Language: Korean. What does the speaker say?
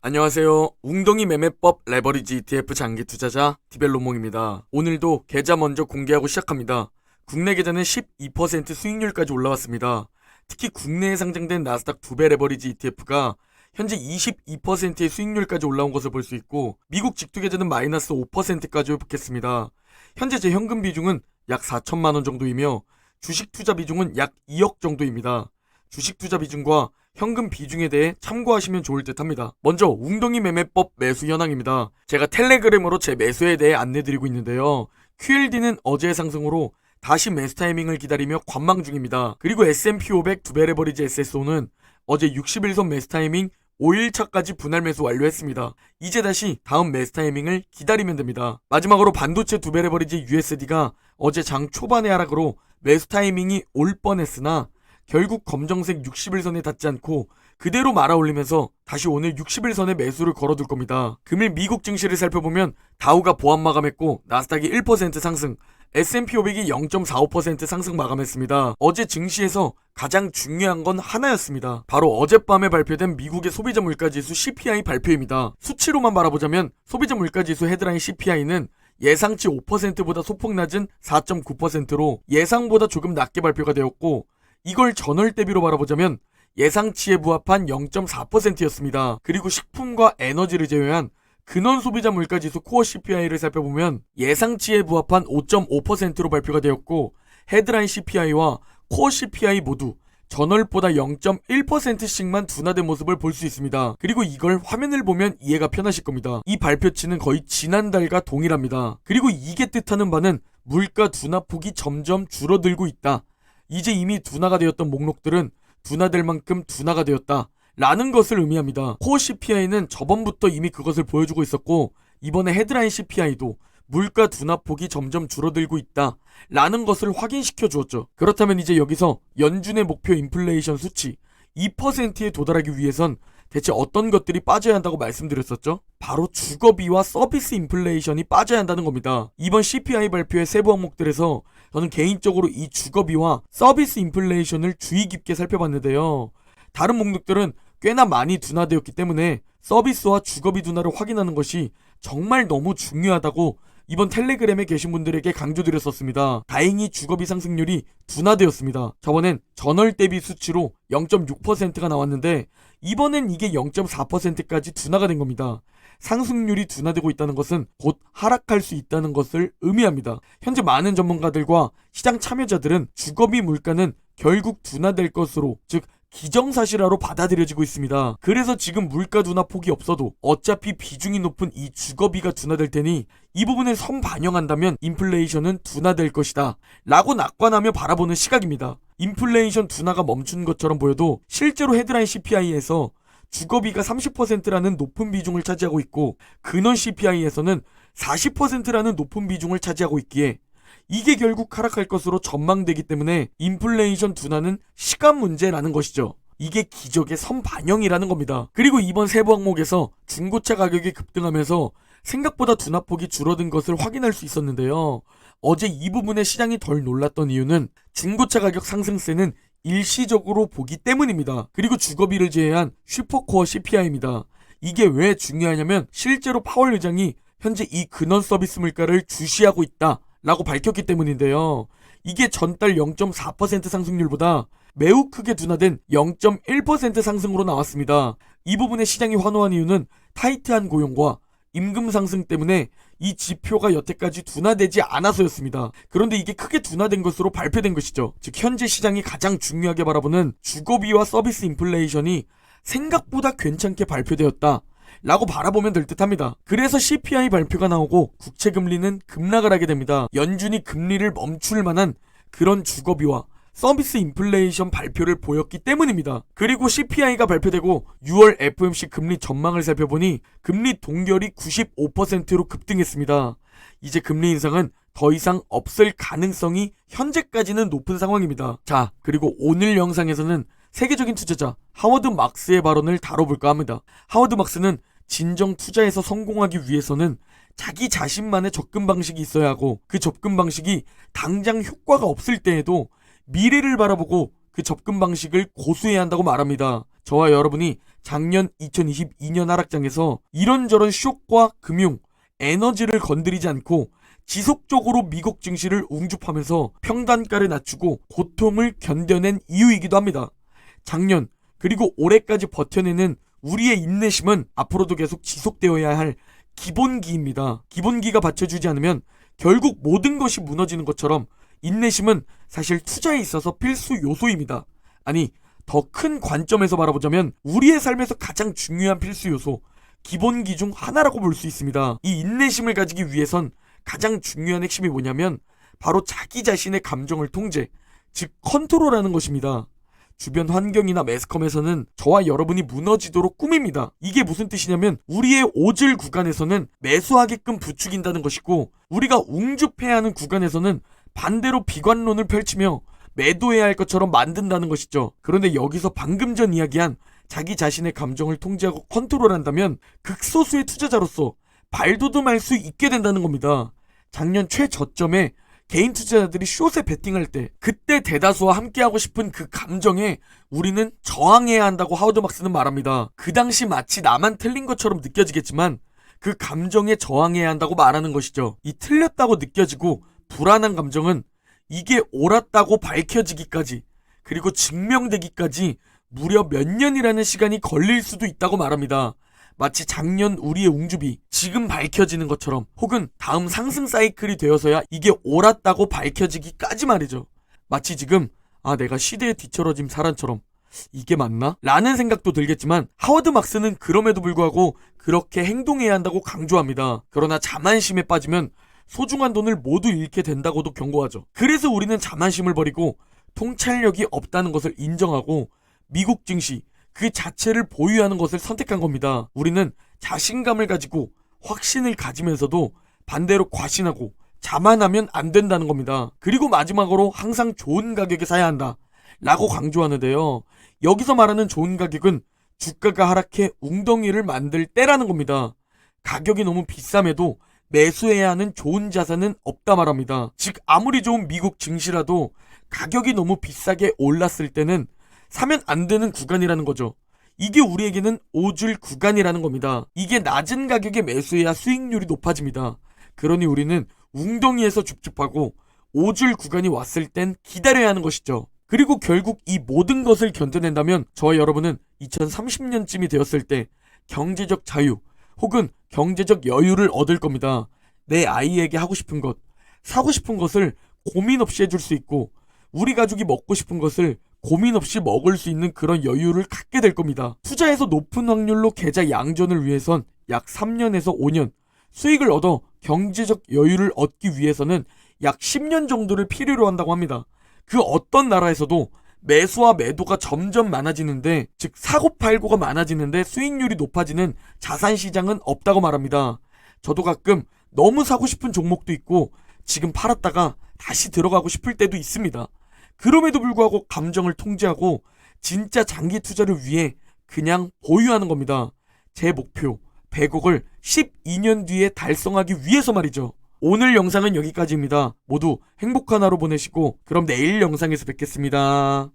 안녕하세요. 웅덩이 매매법 레버리지 ETF 장기 투자자 디벨로몽입니다. 오늘도 계좌 먼저 공개하고 시작합니다. 국내 계좌는 12% 수익률까지 올라왔습니다. 특히 국내에 상장된 나스닥 두 배 레버리지 ETF가 현재 22%의 수익률까지 올라온 것을 볼 수 있고 미국 직투 계좌는 마이너스 5%까지 회복했습니다. 현재 제 현금 비중은 약 4천만 원 정도이며 주식 투자 비중은 약 2억 정도입니다. 주식 투자 비중과 현금 비중에 대해 참고하시면 좋을 듯 합니다. 먼저 웅덩이 매매법 매수 현황입니다. 제가 텔레그램으로 제 매수에 대해 안내드리고 있는데요. QLD는 어제의 상승으로 다시 매수 타이밍을 기다리며 관망 중입니다. 그리고 S&P 500 두배 레버리지 SSO는 어제 60일선 매수 타이밍 5일차까지 분할 매수 완료했습니다. 이제 다시 다음 매수 타이밍을 기다리면 됩니다. 마지막으로 반도체 두배 레버리지 USD가 어제 장 초반의 하락으로 매수 타이밍이 올 뻔했으나 결국 검정색 60일선에 닿지 않고 그대로 말아올리면서 다시 오늘 60일선에 매수를 걸어둘 겁니다. 금일 미국 증시를 살펴보면 다우가 보합 마감했고 나스닥이 1% 상승, S&P 500이 0.45% 상승 마감했습니다. 어제 증시에서 가장 중요한 건 하나였습니다. 바로 어젯밤에 발표된 미국의 소비자 물가 지수 CPI 발표입니다. 수치로만 바라보자면 소비자 물가 지수 헤드라인 CPI는 예상치 5%보다 소폭 낮은 4.9%로 예상보다 조금 낮게 발표가 되었고 이걸 전월 대비로 바라보자면 예상치에 부합한 0.4%였습니다. 그리고 식품과 에너지를 제외한 근원 소비자 물가지수 코어 CPI를 살펴보면 예상치에 부합한 5.5%로 발표가 되었고 헤드라인 CPI와 코어 CPI 모두 전월보다 0.1%씩만 둔화된 모습을 볼 수 있습니다. 그리고 이걸 화면을 보면 이해가 편하실 겁니다. 이 발표치는 거의 지난달과 동일합니다. 그리고 이게 뜻하는 바는 물가 둔화폭이 점점 줄어들고 있다. 이제 이미 둔화가 되었던 목록들은 둔화될 만큼 둔화가 되었다. 라는 것을 의미합니다. 코어 CPI는 저번부터 이미 그것을 보여주고 있었고 이번에 헤드라인 CPI도 물가 둔화폭이 점점 줄어들고 있다. 라는 것을 확인시켜 주었죠. 그렇다면 이제 여기서 연준의 목표 인플레이션 수치 2%에 도달하기 위해선 대체 어떤 것들이 빠져야 한다고 말씀드렸었죠? 바로 주거비와 서비스 인플레이션이 빠져야 한다는 겁니다. 이번 CPI 발표의 세부 항목들에서 저는 개인적으로 이 주거비와 서비스 인플레이션을 주의 깊게 살펴봤는데요. 다른 목록들은 꽤나 많이 둔화되었기 때문에 서비스와 주거비 둔화를 확인하는 것이 정말 너무 중요하다고 이번 텔레그램에 계신 분들에게 강조드렸었습니다. 다행히 주거비 상승률이 둔화되었습니다. 저번엔 전월 대비 수치로 0.6%가 나왔는데 이번엔 이게 0.4%까지 둔화가 된 겁니다. 상승률이 둔화되고 있다는 것은 곧 하락할 수 있다는 것을 의미합니다. 현재 많은 전문가들과 시장 참여자들은 주거비 물가는 결국 둔화될 것으로 즉 기정사실화로 받아들여지고 있습니다. 그래서 지금 물가 둔화 폭이 없어도 어차피 비중이 높은 이 주거비가 둔화될 테니 이 부분을 선 반영한다면 인플레이션은 둔화될 것이다. 라고 낙관하며 바라보는 시각입니다. 인플레이션 둔화가 멈춘 것처럼 보여도 실제로 헤드라인 CPI에서 주거비가 30%라는 높은 비중을 차지하고 있고 근원 CPI에서는 40%라는 높은 비중을 차지하고 있기에 이게 결국 하락할 것으로 전망되기 때문에 인플레이션 둔화는 시간 문제라는 것이죠. 이게 기적의 선반영이라는 겁니다. 그리고 이번 세부 항목에서 중고차 가격이 급등하면서 생각보다 둔화폭이 줄어든 것을 확인할 수 있었는데요. 어제 이 부분에 시장이 덜 놀랐던 이유는 중고차 가격 상승세는 일시적으로 보기 때문입니다. 그리고 주거비를 제외한 슈퍼코어 CPI입니다. 이게 왜 중요하냐면 실제로 파월 의장이 현재 이 근원 서비스 물가를 주시하고 있다. 라고 밝혔기 때문인데요. 이게 전달 0.4% 상승률보다 매우 크게 둔화된 0.1% 상승으로 나왔습니다. 이 부분에 시장이 환호한 이유는 타이트한 고용과 임금 상승 때문에 이 지표가 여태까지 둔화되지 않아서였습니다. 그런데 이게 크게 둔화된 것으로 발표된 것이죠. 즉 현재 시장이 가장 중요하게 바라보는 주거비와 서비스 인플레이션이 생각보다 괜찮게 발표되었다. 라고 바라보면 될 듯합니다. 그래서 CPI 발표가 나오고 국채 금리는 급락을 하게 됩니다. 연준이 금리를 멈출 만한 그런 주거비와 서비스 인플레이션 발표를 보였기 때문입니다. 그리고 CPI가 발표되고 6월 FOMC 금리 전망을 살펴보니 금리 동결이 95%로 급등했습니다. 이제 금리 인상은 더 이상 없을 가능성이 현재까지는 높은 상황입니다. 자, 그리고 오늘 영상에서는 세계적인 투자자 하워드 막스의 발언을 다뤄볼까 합니다. 하워드 막스는 진정 투자에서 성공하기 위해서는 자기 자신만의 접근 방식이 있어야 하고 그 접근 방식이 당장 효과가 없을 때에도 미래를 바라보고 그 접근 방식을 고수해야 한다고 말합니다. 저와 여러분이 작년 2022년 하락장에서 이런저런 쇼크와 금융, 에너지를 건드리지 않고 지속적으로 미국 증시를 웅줍하면서 평단가를 낮추고 고통을 견뎌낸 이유이기도 합니다. 작년 그리고 올해까지 버텨내는 우리의 인내심은 앞으로도 계속 지속되어야 할 기본기입니다. 기본기가 받쳐주지 않으면 결국 모든 것이 무너지는 것처럼 인내심은 사실 투자에 있어서 필수 요소입니다. 아니, 더 큰 관점에서 바라보자면 우리의 삶에서 가장 중요한 필수 요소, 기본기 중 하나라고 볼 수 있습니다. 이 인내심을 가지기 위해선 가장 중요한 핵심이 뭐냐면 바로 자기 자신의 감정을 통제, 즉 컨트롤하는 것입니다. 주변 환경이나 매스컴에서는 저와 여러분이 무너지도록 꾸밉니다. 이게 무슨 뜻이냐면 우리의 오질 구간에서는 매수하게끔 부추긴다는 것이고 우리가 웅줍해야 하는 구간에서는 반대로 비관론을 펼치며 매도해야 할 것처럼 만든다는 것이죠. 그런데 여기서 방금 전 이야기한 자기 자신의 감정을 통제하고 컨트롤한다면 극소수의 투자자로서 발돋움할 수 있게 된다는 겁니다. 작년 최저점에 개인 투자자들이 숏에 베팅할 때 그때 대다수와 함께하고 싶은 그 감정에 우리는 저항해야 한다고 하우드막스는 말합니다. 그 당시 마치 나만 틀린 것처럼 느껴지겠지만 그 감정에 저항해야 한다고 말하는 것이죠. 이 틀렸다고 느껴지고 불안한 감정은 이게 옳았다고 밝혀지기까지 그리고 증명되기까지 무려 몇 년이라는 시간이 걸릴 수도 있다고 말합니다. 마치 작년 우리의 웅줍이 지금 밝혀지는 것처럼 혹은 다음 상승 사이클이 되어서야 이게 옳았다고 밝혀지기까지 말이죠. 마치 지금 아 내가 시대에 뒤처러진 사람처럼 이게 맞나? 라는 생각도 들겠지만 하워드 막스는 그럼에도 불구하고 그렇게 행동해야 한다고 강조합니다. 그러나 자만심에 빠지면 소중한 돈을 모두 잃게 된다고도 경고하죠. 그래서 우리는 자만심을 버리고 통찰력이 없다는 것을 인정하고 미국 증시 그 자체를 보유하는 것을 선택한 겁니다. 우리는 자신감을 가지고 확신을 가지면서도 반대로 과신하고 자만하면 안 된다는 겁니다. 그리고 마지막으로 항상 좋은 가격에 사야 한다. 라고 강조하는데요. 여기서 말하는 좋은 가격은 주가가 하락해 웅덩이를 만들 때라는 겁니다. 가격이 너무 비쌈에도 매수해야 하는 좋은 자산은 없다 말합니다. 즉 아무리 좋은 미국 증시라도 가격이 너무 비싸게 올랐을 때는 사면 안 되는 구간이라는 거죠. 이게 우리에게는 오줄 구간이라는 겁니다. 이게 낮은 가격에 매수해야 수익률이 높아집니다. 그러니 우리는 웅덩이에서 줍줍하고 오줄 구간이 왔을 땐 기다려야 하는 것이죠. 그리고 결국 이 모든 것을 견뎌낸다면 저와 여러분은 2030년쯤이 되었을 때 경제적 자유 혹은 경제적 여유를 얻을 겁니다. 내 아이에게 하고 싶은 것, 사고 싶은 것을 고민 없이 해줄 수 있고 우리 가족이 먹고 싶은 것을 고민 없이 먹을 수 있는 그런 여유를 갖게 될 겁니다. 투자에서 높은 확률로 계좌 양전을 위해선 약 3년에서 5년, 수익을 얻어 경제적 여유를 얻기 위해서는 약 10년 정도를 필요로 한다고 합니다. 그 어떤 나라에서도 매수와 매도가 점점 많아지는데, 즉 사고 팔고가 많아지는데 수익률이 높아지는 자산 시장은 없다고 말합니다. 저도 가끔 너무 사고 싶은 종목도 있고 지금 팔았다가 다시 들어가고 싶을 때도 있습니다. 그럼에도 불구하고 감정을 통제하고 진짜 장기 투자를 위해 그냥 보유하는 겁니다. 제 목표 100억을 12년 뒤에 달성하기 위해서 말이죠. 오늘 영상은 여기까지입니다. 모두 행복한 하루 보내시고 그럼 내일 영상에서 뵙겠습니다.